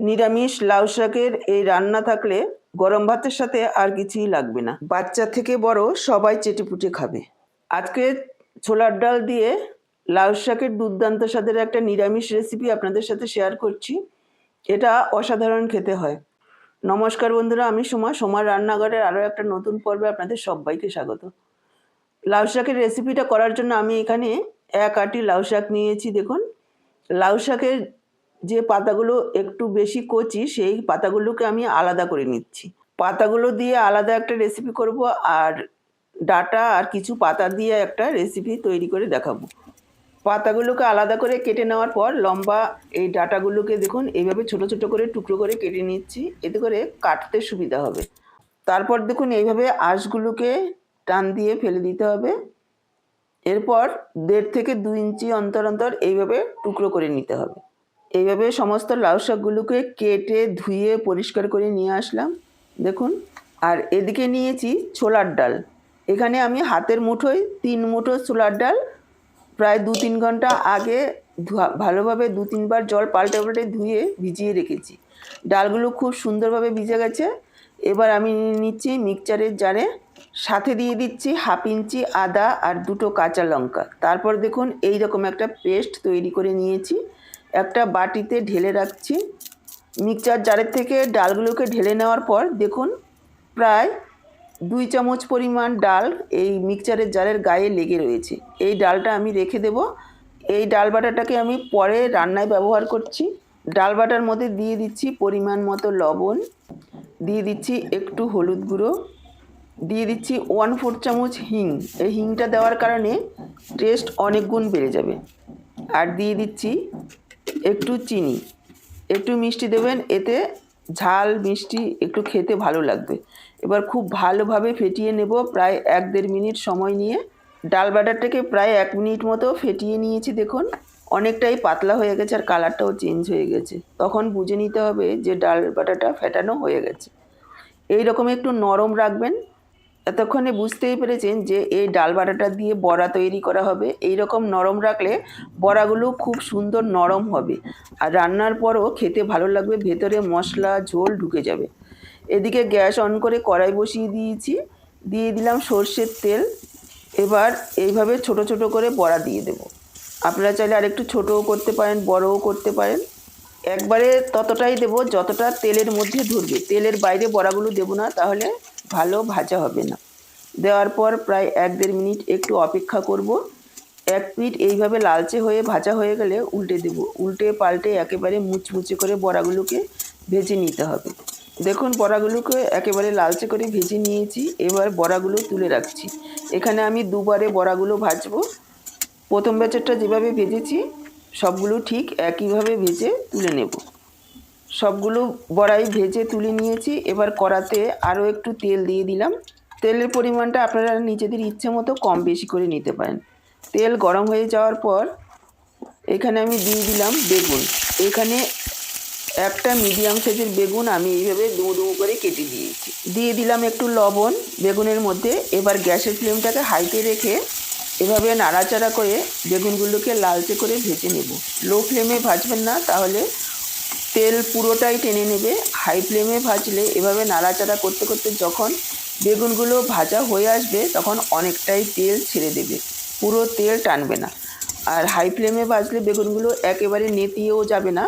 নিরামিষ লাউ শাকের এই রান্না থাকলে গরম ভাতের সাথে আর কিছুই লাগবে না। বাচ্চা থেকে বড় সবাই চেটেপুটে খাবে। আজকে ছোলার ডাল দিয়ে লাউ শাকের দুর্দান্ত স্বাদের একটা নিরামিষ রেসিপি আপনাদের সাথে শেয়ার করছি। এটা অসাধারণ খেতে হয়। নমস্কার বন্ধুরা, আমি সোমা। সোমার রান্নাঘরের আরও একটা নতুন পর্বে আপনাদের সবাইকে স্বাগত। লাউ শাকের রেসিপিটা করার জন্য আমি এখানে এক আটি লাউ শাক নিয়েছি, দেখুন। লাউ শাকের যে পাতাগুলো একটু বেশি কচি, সেই পাতাগুলোকে আমি আলাদা করে নিচ্ছি। পাতাগুলো দিয়ে আলাদা একটা রেসিপি করব আর ডাটা আর কিছু পাতা দিয়ে একটা রেসিপি তৈরি করে দেখাবো। পাতাগুলোকে আলাদা করে কেটে নেওয়ার পর লম্বা এই ডাটাগুলোকে দেখুন, এইভাবে ছোট ছোট করে টুকরো করে কেটে নিচ্ছি, এতে করে কাটতে সুবিধা হবে। তারপর দেখুন, এইভাবে আঁশগুলোকে টান দিয়ে ফেলে দিতে হবে। এরপর দেড় থেকে দু ইঞ্চি অন্তর অন্তর এইভাবে টুকরো করে নিতে হবে। এইভাবে সমস্ত লাউ শাকগুলোকে কেটে ধুয়ে পরিষ্কার করে নিয়ে আসলাম, দেখুন। আর এদিকে নিয়েছি ছোলার ডাল। এখানে আমি হাতের মুঠোয় তিন মুঠো ছোলার ডাল, প্রায় দু তিন ঘণ্টা আগে ভালোভাবে দু তিনবার জল পাল্টে পাল্টে ধুয়ে ভিজিয়ে রেখেছি। ডালগুলো খুব সুন্দরভাবে ভিজে গেছে। এবার আমি নিচ্ছি মিক্সচারের জারে, সাথে দিয়ে দিচ্ছি হাফ ইঞ্চি আদা আর দুটো কাঁচা লঙ্কা। তারপর দেখুন এই রকম একটা পেস্ট তৈরি করে নিয়েছি। একটা বাটিতে ঢেলে রাখছি। মিক্সচার জারের থেকে ডালগুলোকে ঢেলে নেওয়ার পর দেখুন, প্রায় দুই চামচ পরিমাণ ডাল এই মিক্সচারের জারের গায়ে লেগে রয়েছে। এই ডালটা আমি রেখে দেব। এই ডাল বাটাটাকে আমি পরে রান্নায় ব্যবহার করছি। ডাল বাটার মধ্যে দিয়ে দিচ্ছি পরিমাণ মতো লবণ। দিয়ে দিচ্ছি একটু হলুদ গুঁড়ো। দিয়ে দিচ্ছি ওয়ান ফোর চামচ হিং। এই হিংটা দেওয়ার কারণে টেস্ট অনেক গুণ বেড়ে যাবে। আর দিয়ে দিচ্ছি একটু চিনি, একটু মিষ্টি দেবেন, এতে ঝাল, মিষ্টি একটু খেতে ভালো লাগবে। এবার খুব ভালোভাবে ফেটিয়ে নেব প্রায় এক দেড় মিনিট সময় নিয়ে। ডাল বাটারটাকে প্রায় এক মিনিট মতো ফেটিয়ে নিয়েছি, দেখুন। অনেকটাই পাতলা হয়ে গেছে আর কালারটাও চেঞ্জ হয়ে গেছে। তখন বুঝে নিতে হবে যে ডাল বাটাটা ফেটানো হয়ে গেছে। এই রকম একটু নরম রাখবেন এতক্ষণে বুঝতেই পেরেছেন যে এই ডাল বাটাটা দিয়ে বড়া তৈরি করা হবে। এই রকম নরম রাখলে বড়াগুলো খুব সুন্দর নরম হবে। আর রান্নার পরও খেতে ভালো লাগবে, ভেতরে মশলা, ঝোল ঢুকে যাবে। এদিকে গ্যাস অন করে কড়াই বসিয়ে দিয়েছি। দিয়ে দিলাম সর্ষের তেল। এবার এইভাবে ছোট ছোট করে বড়া দিয়ে দেবো। আপনারা চাইলে আরেকটু ছোটও করতে পারেন, বড়ও করতে পারেন। একবারে ততটাই দেব যতটা তেলের মধ্যে ধরবে। তেলের বাইরে বড়াগুলো দেবো না, তাহলে ভালো ভাজা হবে না। দেওয়ার পর প্রায় এক দেড় মিনিট একটু অপেক্ষা করব। এক পিঠ এইভাবে লালচে হয়ে ভাজা হয়ে গেলে উল্টে দেব। উল্টে পাল্টে একেবারে মুচমুচে করে বড়াগুলোকে ভেজে নিতে হবে। দেখুন, বড়াগুলোকে একেবারে লালচে করে ভেজে নিয়েছি। এবার বড়াগুলো তুলে রাখছি। এখানে আমি দুবারে বড়াগুলো ভাজবো। প্রথম ব্যাচেরটা যেভাবে ভেজেছি, সবগুলো ঠিক একইভাবে ভেজে তুলে নেব। সবগুলো বড়াই ভেজে তুলে নিয়েছি। এবার কড়াতে আরও একটু তেল দিয়ে দিলাম। তেলের পরিমাণটা আপনারা নিজেদের ইচ্ছে মতো কম বেশি করে নিতে পারেন। তেল গরম হয়ে যাওয়ার পর এখানে আমি দিয়ে দিলাম বেগুন। এখানে একটা মিডিয়াম সাইজের বেগুন আমি এইভাবে ডুমো ডুমো করে কেটে দিয়েছি। দিয়ে দিলাম একটু লবণ বেগুনের মধ্যে। এবার গ্যাসের ফ্লেমটাকে হাইতে রেখে এভাবে নাড়াচাড়া করে বেগুনগুলোকে লালচে করে ভেজে নেব। লো ফ্লেমে ভাজবেন না, তাহলে তেল পুরোটাই টেনে নেবে হাই ফ্লেমে ভাজলে এভাবে নাড়াচাড়া করতে করতে যখন বেগুনগুলো ভাজা হয়ে আসবে তখন অনেকটাই তেল ছেড়ে দেবে, পুরো তেল টানবে না। আর হাই ফ্লেমে ভাজলে বেগুনগুলো একেবারে নেতিয়েও যাবে না,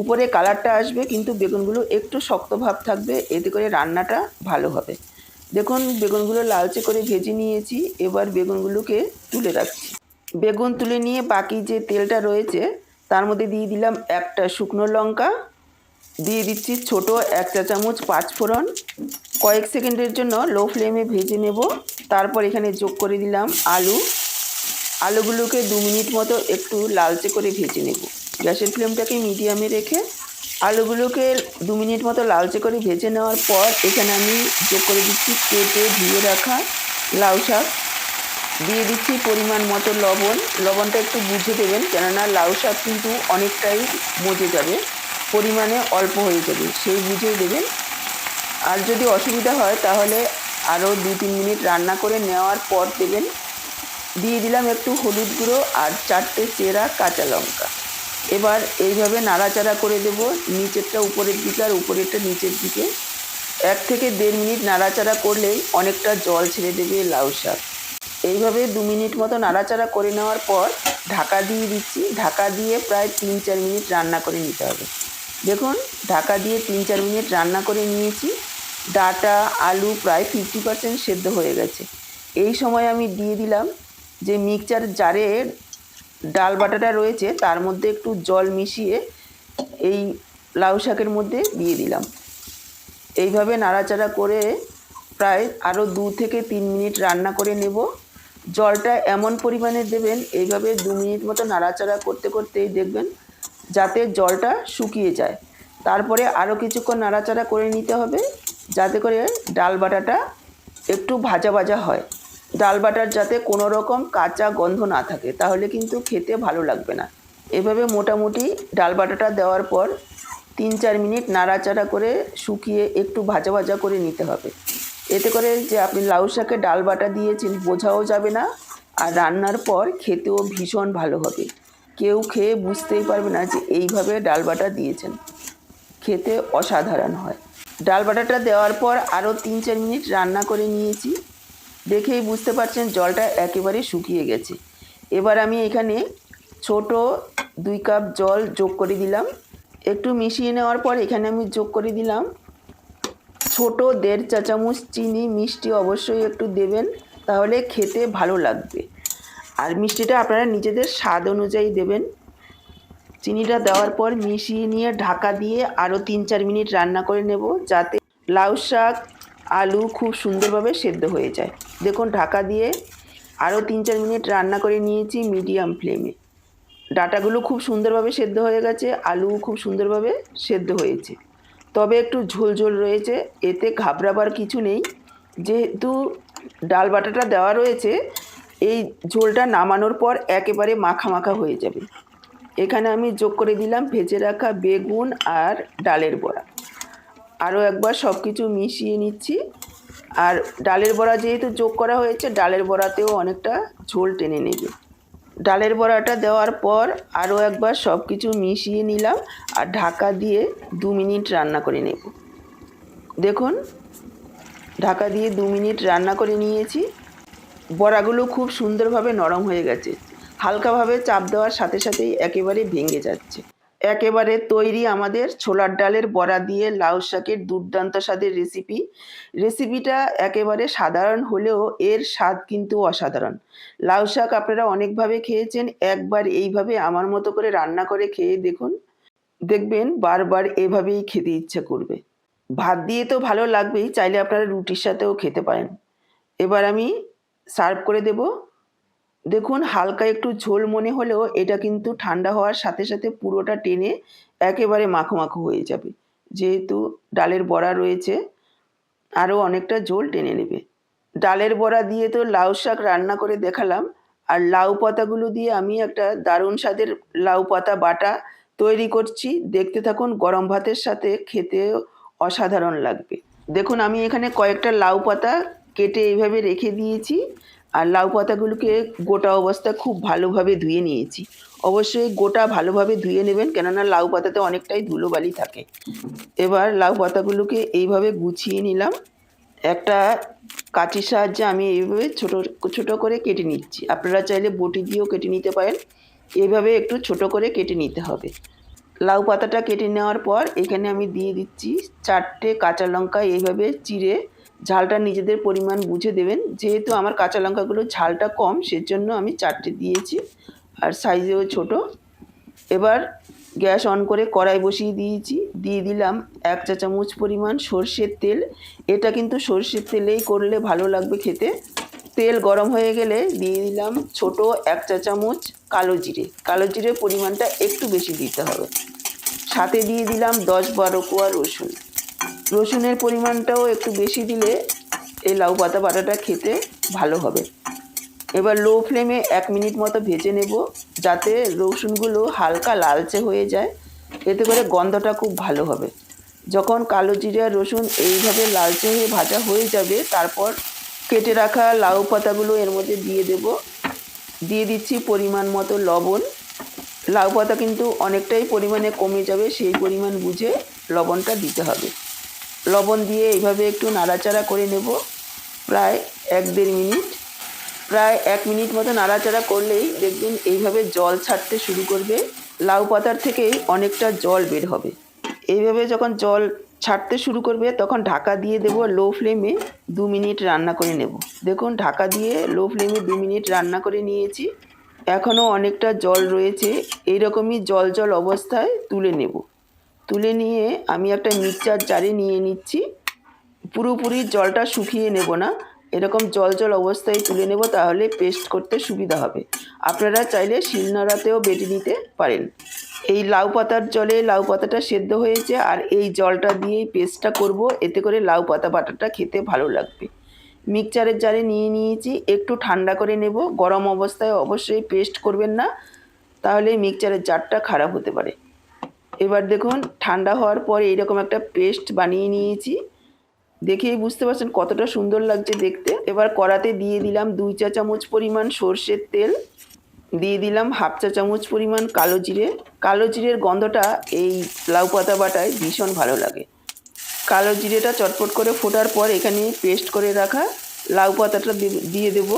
উপরে কালারটা আসবে কিন্তু বেগুনগুলো একটু শক্ত ভাব থাকবে, এতে করে রান্নাটা ভালো হবে। দেখুন, বেগুনগুলো লালচে করে ভেজে নিয়েছি, এবার বেগুনগুলোকে তুলে রাখছি। বেগুন তুলে নিয়ে বাকি যে তেলটা রয়েছে তার মধ্যে দিয়ে দিলাম একটা শুকনো লঙ্কা, দিয়ে দিচ্ছি ছোট এক চা চামচ পাঁচফোড়ন কয়েক সেকেন্ডের জন্য লো ফ্লেমে ভেজে নেব। তারপর এখানে যোগ করে দিলাম আলু। আলুগুলোকে দু মিনিট মতো একটু লালচে করে ভেজে নেব। গ্যাসের ফ্লেমটাকে মিডিয়ামে রেখে আলুগুলোকে দু মিনিট মতো লালচে করে ভেজে নেওয়ার পর এখানে আমি যোগ করে দিচ্ছি কেটে ধুয়ে রাখা লাউ শাক। দিয়ে দিচ্ছি পরিমাণ মতো লবণ। লবণটা একটু বুঝে দেবেন, কেননা লাউ শাক কিন্তু অনেকটাই মজে যাবে, পরিমাণে অল্প হয়ে যাবে, সেই বুঝে দেবেন। আর যদি অসুবিধা হয় তাহলে আরও দু তিন মিনিট রান্না করে নেওয়ার পর দেবেন। দিয়ে দিলাম একটু হলুদ গুঁড়ো আর চারটে চেরা কাঁচা লঙ্কা। এবার এইভাবে নাড়াচাড়া করে দেব, নিচেরটা উপরের দিকে আর উপরেরটা নিচের দিকে। এক থেকে দেড় মিনিট নাড়াচাড়া করলেই অনেকটা জল ছেড়ে দেবে লাউ শাক। এইভাবে দু মিনিট মতো নাড়াচাড়া করে নেওয়ার পর ঢাকা দিয়ে দিচ্ছি। ঢাকা দিয়ে প্রায় তিন চার মিনিট রান্না করে নিতে হবে। দেখুন, ঢাকা দিয়ে তিন চার মিনিট রান্না করে নিয়েছি। ডাটা, আলু প্রায় ফিফটি পার্সেন্ট সেদ্ধ হয়ে গেছে। এই সময় আমি দিয়ে দিলাম যে মিক্সচার জারে ডাল বাটাটা রয়েছে, তার মধ্যে একটু জল মিশিয়ে এই লাউ শাকের মধ্যে দিয়ে দিলাম। এইভাবে নাড়াচাড়া করে প্রায় আরও দু থেকে তিন মিনিট রান্না করে নেব। জলটা এমন পরিমাণে দেবেন, এইভাবে দু মিনিট মতো নাড়াচাড়া করতে করতেই দেখবেন যাতে জলটা শুকিয়ে যায়। তারপরে আরও কিছুক্ষণ নাড়াচাড়া করে নিতে হবে, যাতে করে ডাল বাটাটা একটু ভাজা ভাজা হয়। ডাল বাটার যাতে কোনো রকম কাঁচা গন্ধ না থাকে, তাহলে কিন্তু খেতে ভালো লাগবে না। এভাবে মোটামুটি ডাল বাটাটা দেওয়ার পর তিন চার মিনিট নাড়াচাড়া করে শুকিয়ে একটু ভাজা ভাজা করে নিতে হবে। এতে করে যে আপনি লাউ শাকে ডাল বাটা দিয়েছেন বোঝাও যাবে না। আর রান্নার পর খেতেও ভীষণ ভালো হবে। কেউ খেয়ে বুঝতেই পারবে না যে এইভাবে ডাল বাটা দিয়েছেন। খেতে অসাধারণ হয়। ডাল বাটাটা দেওয়ার পর আরও তিন চার মিনিট রান্না করে নিয়েছি। দেখেই বুঝতে পারছেন জলটা একেবারে শুকিয়ে গেছে। এবার আমি এখানে ছোট দুই কাপ জল যোগ করে দিলাম। একটু মিশিয়ে নেওয়ার পর এখানে আমি যোগ করে দিলাম ছোট দেড় চা চামচ চিনি, মিষ্টি অবশ্যই একটু দেবেন, তাহলে খেতে ভালো লাগবে। আর মিষ্টিটা আপনারা নিজেদের স্বাদ অনুযায়ী দেবেন। চিনিটা দেওয়ার পর মিশিয়ে নিয়ে ঢাকা দিয়ে আরও তিন চার মিনিট রান্না করে নেব, যাতে লাউ শাক, আলু খুব সুন্দরভাবে সেদ্ধ হয়ে যায়। দেখুন, ঢাকা দিয়ে আরও তিন চার মিনিট রান্না করে নিয়েছি মিডিয়াম ফ্লেমে। ডাটাগুলো খুব সুন্দরভাবে সেদ্ধ হয়ে গেছে আলু খুব সুন্দরভাবে সেদ্ধ হয়েছে। তবে একটু ঝোল ঝোল রয়েছে, এতে ঘাবড়াবার কিছু নেই। যেহেতু ডাল বাটাটা দেওয়া রয়েছে, এই ঝোলটা নামানোর পর একেবারে মাখা মাখা হয়ে যাবে। এখানে আমি যোগ করে দিলাম ভেজে রাখা বেগুন আর ডালের বড়া। আরও একবার সব কিছু মিশিয়ে নিচ্ছি। আর ডালের বড়া যেহেতু যোগ করা হয়েছে, ডালের বড়াতেও অনেকটা ঝোল টেনে নেবে। ডালের বড়াটা দেওয়ার পর আরও একবার সব কিছু মিশিয়ে নিলাম আর ঢাকা দিয়ে দু মিনিট রান্না করে নেব। দেখুন, ঢাকা দিয়ে দু মিনিট রান্না করে নিয়েছি। বড়াগুলো খুব সুন্দরভাবে নরম হয়ে গেছে। হালকাভাবে চাপ দেওয়ার সাথে সাথেই একেবারে ভেঙে যাচ্ছে। একেবারে তৈরি আমাদের ছোলার ডালের বড়া দিয়ে লাউ শাকের দুর্দান্ত স্বাদের রেসিপি রেসিপিটা একেবারে সাধারণ হলেও এর স্বাদ কিন্তু অসাধারণ। লাউ শাক আপনারা অনেকভাবে খেয়েছেন, একবার এইভাবে আমার মতো করে রান্না করে খেয়ে দেখুন। দেখবেন বারবার এভাবেই খেতে ইচ্ছে করবে। ভাত দিয়ে তো ভালো লাগবেই, চাইলে আপনারা রুটির সাথেও খেতে পারেন। এবার আমি সার্ভ করে দেব দেখুন, হালকা একটু ঝোল মনে হলেও এটা কিন্তু ঠান্ডা হওয়ার সাথে সাথে পুরোটা টেনে একেবারে মাখো মাখো হয়ে যাবে। যেহেতু ডালের বড়া রয়েছে আরও অনেকটা ঝোল টেনে নেবে। ডালের বড়া দিয়ে তো লাউ শাক রান্না করে দেখালাম, আর লাউ পাতাগুলো দিয়ে আমি একটা দারুণ স্বাদের লাউ পাতা বাটা তৈরি করছি। দেখতে থাকুন, গরম ভাতের সাথে খেতে অসাধারণ লাগবে। দেখুন, আমি এখানে কয়েকটা লাউ পাতা কেটে এইভাবে রেখে দিয়েছি। আর লাউ পাতাগুলোকে গোটা অবস্থায় খুব ভালোভাবে ধুয়ে নিয়েছি। অবশ্যই গোটা ভালোভাবে ধুয়ে নেবেন, কেননা লাউ পাতাতে অনেকটাই ধুলোবালি থাকে। এবার লাউ পাতাগুলোকে এইভাবে গুছিয়ে নিলাম। একটা কাঠির সাহায্যে আমি এইভাবে ছোট ছোট করে কেটে নিচ্ছি। আপনারা চাইলে বটি দিয়েও কেটে নিতে পারেন। এইভাবে একটু ছোট করে কেটে নিতে হবে। লাউ পাতাটা কেটে নেওয়ার পর এখানে আমি দিয়ে দিচ্ছি চারটে কাঁচা লঙ্কা। এইভাবে চিড়ে ঝালটা নিজেদের পরিমাণ বুঝে দেবেন। যেহেতু আমার কাঁচা লঙ্কাগুলো ঝালটা কম, সেজন্য আমি চারটে দিয়েছি। আর সাইজেও ছোট। এবার গ্যাস অন করে কড়াই বসিয়ে দিয়েছি। দিয়ে দিলাম এক চা চামচ পরিমাণ সর্ষের তেল। এটা কিন্তু সর্ষের তেলেই করলে ভালো লাগবে খেতে। তেল গরম হয়ে গেলে দিয়ে দিলাম ছোট এক চা চামচ কালো জিরে। কালো জিরের পরিমাণটা একটু বেশি দিতে হবে। সাথে দিয়ে দিলাম দশ বারো কোয়া রসুন। রসুনের পরিমাণটাও একটু বেশি দিলে এই লাউ পাতা বাটাটা খেতে ভালো হবে। এবার লো ফ্লেমে এক মিনিট মতো ভেজে নেব যাতে রসুনগুলো হালকা লালচে হয়ে যায়। এতে করে গন্ধটা খুব ভালো হবে। যখন কালো জিরে রসুন এইভাবে লালচে হয়ে ভাজা হয়ে যাবে, তারপর কেটে রাখা লাউ পাতাগুলো এর মধ্যে দিয়ে দেব। দিয়ে দিচ্ছি পরিমাণ মতো লবণ। লাউ পাতা কিন্তু অনেকটাই পরিমাণে কমে যাবে, সেই পরিমাণ বুঝে লবণটা দিতে হবে। লবণ দিয়ে এইভাবে একটু নাড়াচাড়া করে নেব। প্রায় এক দেড় মিনিট। প্রায় এক মিনিট মতো নাড়াচাড়া করলেই দেখবেন এইভাবে জল ছাড়তে শুরু করবে। লাউ পাতার থেকেই অনেকটা জল বের হবে। এইভাবে যখন জল ছাড়তে শুরু করবে, তখন ঢাকা দিয়ে দেব লো ফ্লেমে দু মিনিট রান্না করে নেব। দেখুন, ঢাকা দিয়ে লো ফ্লেমে দু মিনিট রান্না করে নিয়েছি। এখনও অনেকটা জল রয়েছে। এইরকমই জল জল অবস্থায় তুলে নেব। তুলে নিয়ে আমি একটা মিক্সচার জারে নিয়ে নিচ্ছি। পুরোপুরি জলটা শুকিয়ে নেব না। এরকম জল জল অবস্থায় তুলে নেব তাহলে পেস্ট করতে সুবিধা হবে। আপনারা চাইলে শিলনোড়াতেও বেটে নিতে পারেন। এই লাউ পাতার জলে লাউ পাতাটা সেদ্ধ হয়েছে আর এই জলটা দিয়েই পেস্টটা করব। এতে করে লাউ পাতা বাটাটা খেতে ভালো লাগবে। মিক্সচারের জারে নিয়ে নিয়েছি। একটু ঠান্ডা করে নেব। গরম অবস্থায় অবশ্যই পেস্ট করবেন না। তাহলে মিক্সচারের জারটা খারাপ হতে পারে। এবার দেখুন, ঠান্ডা হওয়ার পর এইরকম একটা পেস্ট বানিয়ে নিয়েছি। দেখেই বুঝতে পারছেন কতটা সুন্দর লাগছে দেখতে। এবার কড়াতে দিয়ে দিলাম দুই চা চামচ পরিমাণ সর্ষের তেল, দিয়ে দিলাম হাফ চা চামচ পরিমাণ কালো জিরে। কালো জিরের গন্ধটা এই লাউ পাতা বাটায় ভীষণ ভালো লাগে। কালো জিরেটা চটপট করে ফোটার পর এখানে পেস্ট করে রাখা লাউ পাতাটা দিয়ে দেব।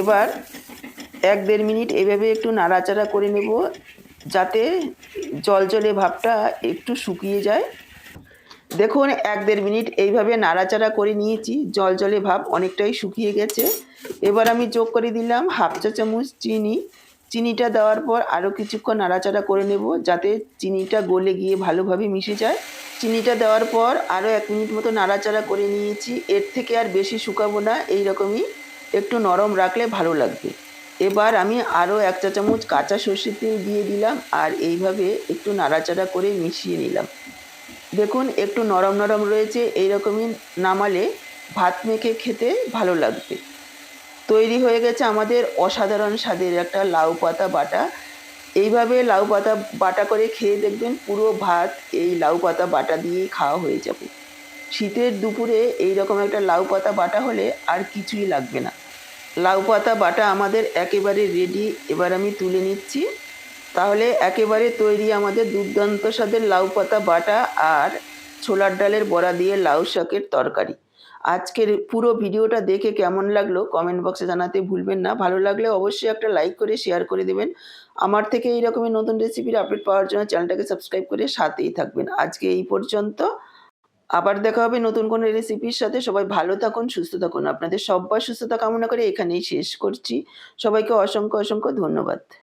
এবার এক দেড় মিনিট এভাবে একটু নাড়াচাড়া করে নেব, যাতে জলজলে ভাবটা একটু শুকিয়ে যায়। দেখুন, এক দেড় মিনিট এইভাবে নাড়াচাড়া করে নিয়েছি। জল জলে ভাব অনেকটাই শুকিয়ে গেছে। এবার আমি যোগ করে দিলাম হাফ চা চামচ চিনি। চিনিটা দেওয়ার পর আরও কিছুক্ষণ নাড়াচাড়া করে নেব যাতে চিনিটা গলে গিয়ে ভালোভাবে মিশে যায়। চিনিটা দেওয়ার পর আরও এক মিনিট মতো নাড়াচাড়া করে নিয়েছি। এর থেকে আর বেশি শুকাবো না। এই রকমই একটু নরম রাখলে ভালো লাগবে। এবার আমি আরও এক চা চামচ কাঁচা সর্ষের তেল দিয়ে দিলাম আর এইভাবে একটু নাড়াচাড়া করে মিশিয়ে নিলাম। দেখুন, একটু নরম নরম রয়েছে, এইরকমই নামালে ভাত মেখে খেতে ভালো লাগবে। তৈরি হয়ে গেছে আমাদের অসাধারণ স্বাদের একটা লাউ পাতা বাটা। এইভাবে লাউ পাতা বাটা করে খেয়ে দেখবেন পুরো ভাত এই লাউ পাতা বাটা দিয়েই খাওয়া হয়ে যাবে। শীতের দুপুরে এই রকম একটা লাউ পাতা বাটা হলে আর কিছুই লাগবে না। লাউ পাতা বাটা আমাদের একেবারে রেডি এবার আমি তুলে নিচ্ছি। তাহলে একেবারে তৈরি আমাদের দুর্দান্ত স্বাদের লাউ পাতা বাটা আর ছোলার ডালের বড়া দিয়ে লাউ শাকের তরকারি। আজকের পুরো ভিডিওটা দেখে কেমন লাগল কমেন্ট বক্সে জানাতে ভুলবেন না। ভালো লাগলে অবশ্যই একটা লাইক করে শেয়ার করে দেবেন। আমার থেকে এই রকমের নতুন রেসিপির আপডেট পাওয়ার জন্য চ্যানেলটাকে সাবস্ক্রাইব করে সাথেই থাকবেন। আজকে এই পর্যন্ত। আবার দেখা হবে নতুন কোনো রেসিপির সাথে। সবাই ভালো থাকুন, সুস্থ থাকুন। আপনাদের সব্বার সুস্থতা কামনা করে এখানেই শেষ করছি। সবাইকে অসংখ্য অসংখ্য ধন্যবাদ।